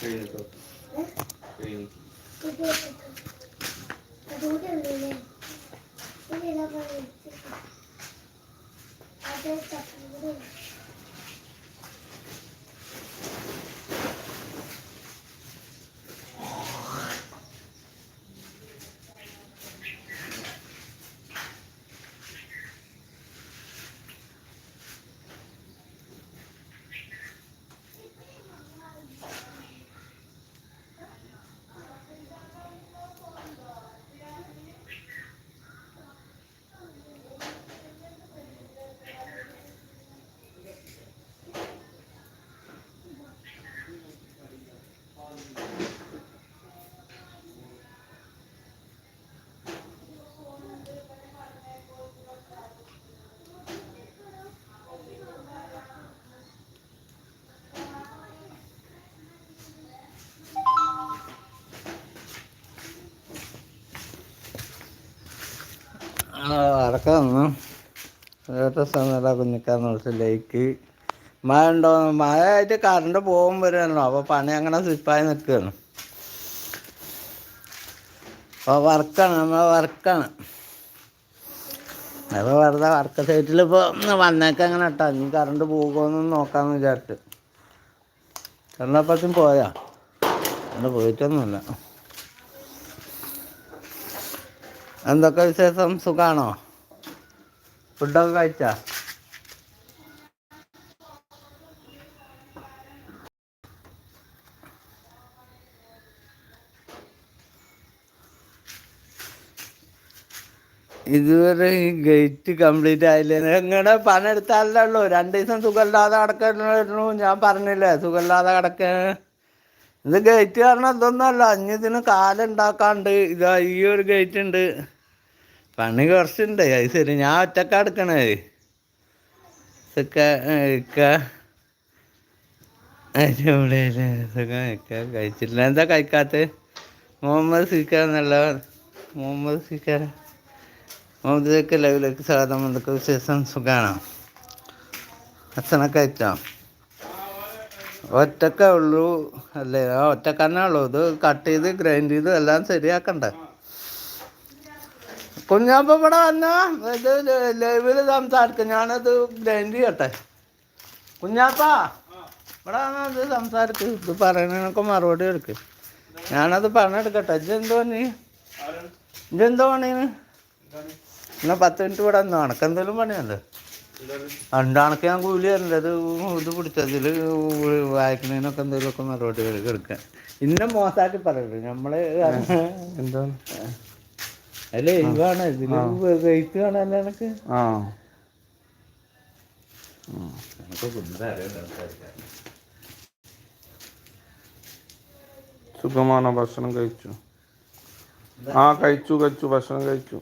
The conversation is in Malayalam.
그래서 그래. 어디 나가는 아들 딱 보고 വേറെ സമയത്ത കുഞ്ഞിക്കാന്ന് വിളിച്ച ലൈക്ക്. മഴ ഉണ്ടോ? മഴ ആയിട്ട് കറണ്ട് പോകും വരുമല്ലോ അപ്പോൾ പണി അങ്ങനെ സ്ലിപ്പായി നിൽക്കുകയാണ്. അപ്പോൾ വർക്കാണ് നമ്മളെ വർക്കാണ്. അപ്പോൾ വെറുതെ വർക്ക് സൈറ്റിൽ ഇപ്പോൾ വന്നേക്കാം അങ്ങനെ ഇട്ടാ. ഇനി കറണ്ട് പോകുമെന്ന് നോക്കാമെന്ന് വിചാരിച്ചു. കറണ്ടപ്പത്തും പോയാ അവിടെ പോയിട്ടൊന്നുമില്ല. എന്തൊക്കെ വിശേഷം? സുഖാണോ? ഫുഡൊക്കെ കഴിച്ച? ഇതുവരെ ഈ ഗേറ്റ് കംപ്ലീറ്റ് ആയില്ല? നിങ്ങളുടെ പണം എടുത്താലേ ഉള്ളൂ. രണ്ട് ദിവസം സുഖമില്ലാതെ കിടക്കുന്നു ഞാൻ പറഞ്ഞില്ലേ സുഖമില്ലാതെ കിടക്ക. ഇത് ഗേറ്റ് കാരണം ഇതൊന്നുമല്ല. അഞ്ഞ് ഇതിന് കാലുണ്ടാക്കാണ്ട്. ഇതാ ഈ ഒരു ഗേറ്റ് ഉണ്ട്. പണി കുറച്ചുണ്ട്. അത് ശരി. ഞാൻ ഒറ്റക്ക എടുക്കണേ കഴിച്ചില്ല എന്താ കഴിക്കാത്ത? മുഹമ്മദ് സിക്ക എന്നല്ല മുഹമ്മദ് സിക്ക മുഹമ്മദ് സിക്ക ലൈവിലേക്ക് സ്വാഗതം. എന്തൊക്കെ വിശേഷം? സുഖാണോ? അച്ഛനൊക്കെ കഴിച്ചോ? ഒറ്റക്കേ ഉള്ളൂ. അല്ലേ? ആ ഒറ്റക്കന്നെ ഉള്ളൂ. ഇത് കട്ട് ചെയ്ത് ഗ്രൈൻഡ് ചെയ്ത് എല്ലാം ശരിയാക്കണ്ടേ? കുഞ്ഞാപ്പ ഇവിടെ വന്നാ ഇത് ലൈവിൽ സംസാരിക്കും. ഞാനത് ഗ്രൈൻഡ് ചെയ്യട്ടെ. കുഞ്ഞാപ്പ ഇവിടെ വന്നാ ഇത് സംസാരിക്ക്. ഇത് പറയണതിനൊക്കെ മറുപടി എടുക്ക് ഞാനത് പറഞ്ഞെടുക്കട്ടെ. ഇജെന്തോ നീ ഇജെന്തോ പണീന് എന്നാ പത്ത് മിനിറ്റ് ഇവിടെ വന്നു അണക്ക് എന്തെങ്കിലും പണിയുണ്ട്? രണ്ടണക്ക് ഞാൻ കൂലി തരണ്ട ഇത് ഇത് പിടിച്ചതിൽ വായിക്കുന്നതിനൊക്കെ എന്തെങ്കിലുമൊക്കെ മറുപടി എടുക്കുക ഇന്നെ മോശമാക്കി പറയരുത്. നമ്മൾ എന്താണ്? അല്ലേ? കാണാൻ എനക്ക് ആ. സുഖമാണോ? ഭക്ഷണം കഴിച്ചു? ആ കഴിച്ചു കഴിച്ചു. ഭക്ഷണം കഴിച്ചു.